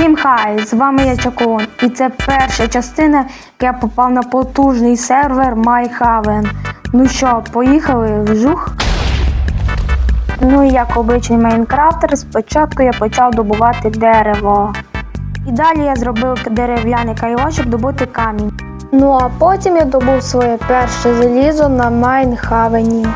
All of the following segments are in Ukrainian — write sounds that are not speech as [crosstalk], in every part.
Всім хай! З вами я Чакун. І це перша частина, як я попав на потужний сервер MyHaven. Ну що, поїхали вжух? Ну і як обичний майнкрафтер, спочатку я почав добувати дерево. І далі я зробив дерев'яний кайло, щоб добути камінь. Ну а потім я добув своє перше залізо на Майнхавені.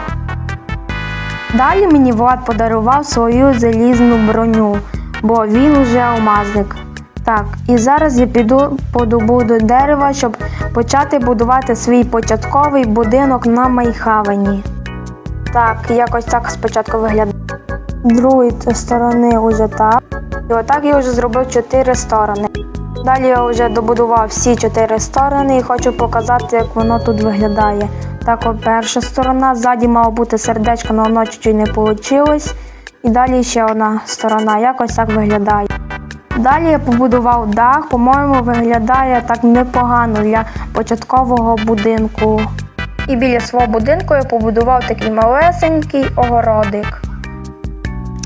Далі мені Влад подарував свою залізну броню, бо він уже алмазник. Так, і зараз я піду по добу до дерева, щоб почати будувати свій початковий будинок на Майхавені. Так, якось так спочатку виглядає. Другої сторони вже так. І отак я вже зробив чотири сторони. Далі я вже добудував всі чотири сторони і хочу показати, як воно тут виглядає. Так, от перша сторона, ззаді мало бути сердечко, але чуть не вийшло. І далі ще одна сторона, якось так виглядає. Далі я побудував дах, по-моєму, виглядає так непогано для початкового будинку. І біля свого будинку я побудував такий малесенький огородик.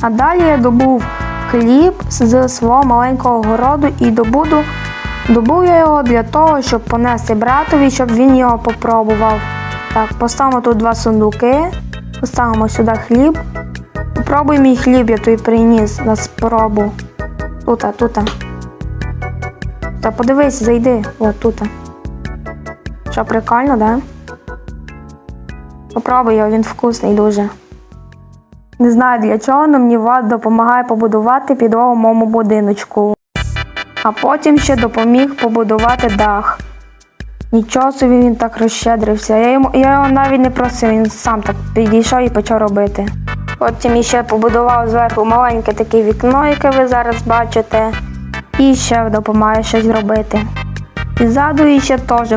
А далі я добув хліб з свого маленького городу і добуду, добув я його для того, щоб понести братові, щоб він його попробував. Так, поставимо тут два сундуки, поставимо сюди хліб. Попробуй мій хліб, я тобі приніс на спробу. Тута, тута. Та подивись, зайди. От тута. Що, прикольно, да? Попробуй його, він вкусний дуже. Не знаю для чого, але мені Влад допомагає побудувати підлогу моєму будиночку. А потім ще допоміг побудувати дах. Нічого собі він так розщедрився. Я йому, я його навіть не просив, він сам так підійшов і почав робити. Потім ще побудував зверху маленьке таке вікно, яке ви зараз бачите, і ще допомагає щось робити. І ззаду ще теж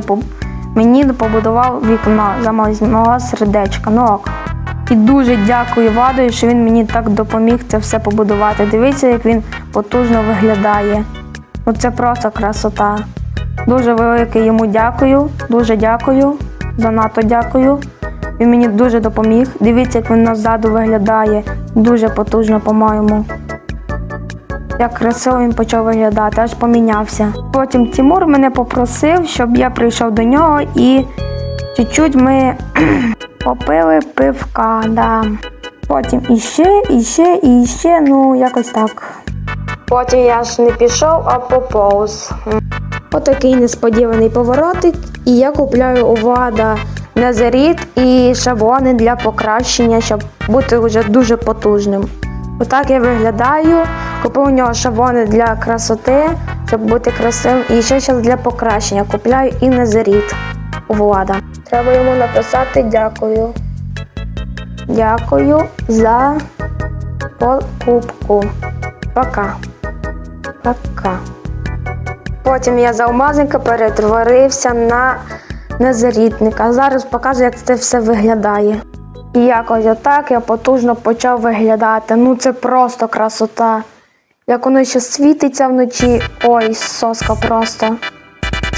мені побудував вікно замість мого сердечка. Ну ок. І дуже дякую Владу, що він мені так допоміг це все побудувати. Дивіться, як він потужно виглядає. Ну це просто красота. Дуже велике йому дякую, дуже дякую, занадто дякую. Він мені дуже допоміг. Дивіться, як він назаду виглядає. Дуже потужно, по-моєму. Як красиво він почав виглядати, аж помінявся. Потім Тимур мене попросив, щоб я прийшов до нього і чуть-чуть ми [clears throat] попили пивка. Да. Потім іще, іще, іще, ну якось так. Потім я ж не пішов, а поповз. Отакий несподіваний поворотик, і я купляю у Влада незаріт і шаблони для покращення, щоб бути вже дуже потужним. Отак я виглядаю. Купив у нього шаблони для красоти, щоб бути красивим. І ще щось для покращення. Купляю і незаріт у Влада. Треба йому написати дякую. Дякую за покупку. Пока. Пока. Потім я з алмазника перетворився на незарітника. А зараз покажу, як це все виглядає. І якось отак я потужно почав виглядати. Ну це просто красота. Як воно ще світиться вночі. Ой, соска просто.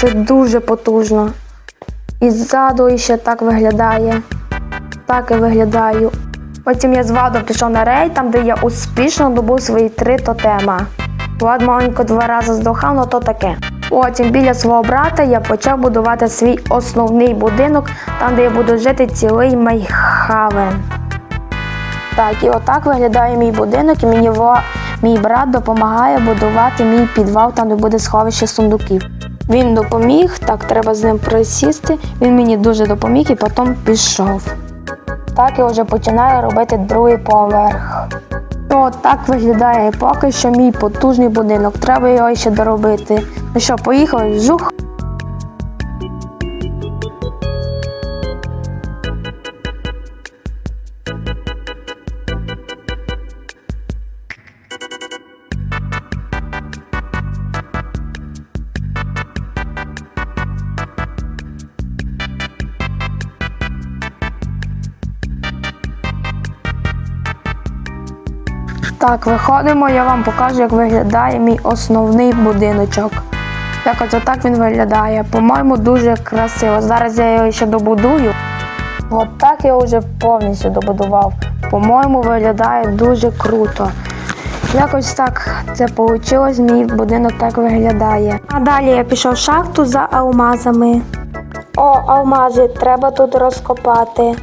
Це дуже потужно. І ззаду ще так виглядає. Так і виглядаю. Потім я з Владом пішов на рейд, там, де я успішно добув свої три тотема. Влад маленько два рази здохав, ну то таке. Потім біля свого брата я почав будувати свій основний будинок, там, де я буду жити цілий Майхавен. Так, і отак виглядає мій будинок, і мені мій брат допомагає будувати мій підвал, там де буде сховище сундуків. Він допоміг, так треба з ним присісти. Він мені дуже допоміг і потім пішов. Так я вже починаю робити другий поверх. То так виглядає поки що мій потужний будинок. Треба його ще доробити. Ну що, поїхали? Жух. Так, виходимо, я вам покажу, як виглядає мій основний будиночок. Як оце так він виглядає. По-моєму, дуже красиво. Зараз я його ще добудую. От так я вже повністю добудував. По-моєму, виглядає дуже круто. Якось так це вийшло, мій будинок так виглядає. А далі я пішов в шахту за алмазами. О, алмази, треба тут розкопати.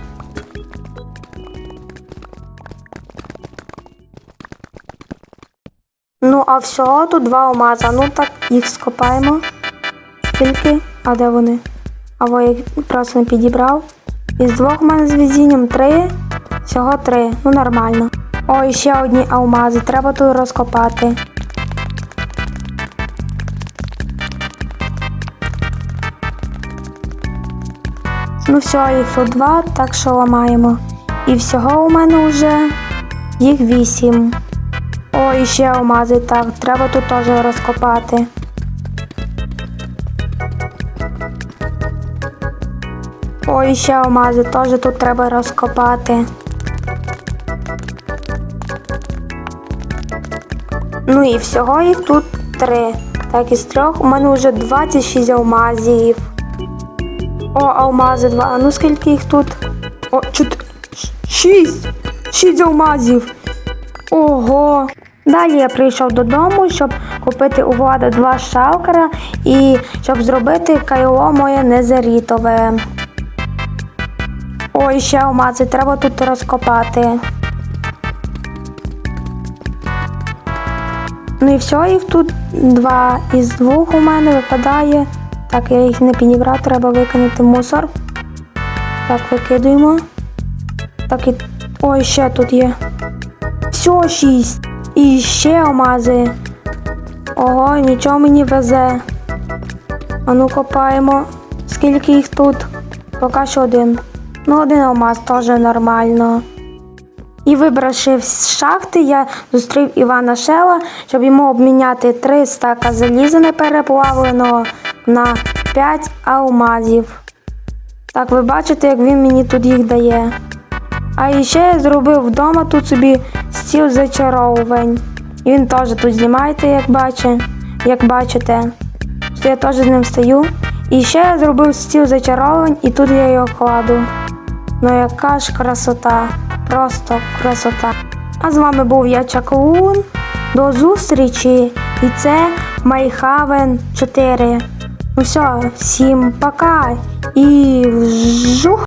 А всього тут два алмаза. Ну так їх скопаємо. Скільки? А де вони? А во я просто не підібрав. Із двох в мене з везінням три. Всього три. Ну нормально. О, і ще одні алмази. Треба тут розкопати. Ну все, їх тут два, так що ламаємо. І всього у мене вже їх вісім. О, і ще алмази, так, треба тут теж розкопати. О, і ще алмази, теж тут треба розкопати. Ну і всього їх тут три. Так, із трьох у мене вже 26 алмазів. О, алмази два. А ну скільки їх тут? О, чот... Ш- Шість! Шість алмазів. Ого. Далі я прийшов додому, щоб купити у влада два шалкера і щоб зробити кайло моє незарітове. Ой, ще алмази, треба тут розкопати. Ну і все, їх тут два із двох у мене випадає. Так, я їх не підібрав, треба викинути мусор. Так, викидуємо. Так і. Ой, ще тут є. Все, шість. І ще алмази. Ого, нічого мені везе. А ну копаємо. Скільки їх тут? Поки що один. Ну, один алмаз теж нормально. І вибравши з шахти, я зустрів Івана Шела, щоб йому обміняти 3 стака заліза непереплавленого на 5 алмазів. Так, ви бачите, як він мені тут їх дає. А ще я зробив вдома тут собі стіл зачаровувань. І він теж тут знімаєте, як бачите. Як бачите. Тут я теж з ним стою. І ще я зробив стіл зачаровувань і тут я його кладу. Ну яка ж красота. Просто красота. А з вами був я Чаклун. До зустрічі! І це Майхавен 4. Ну все, всім пока і вжух!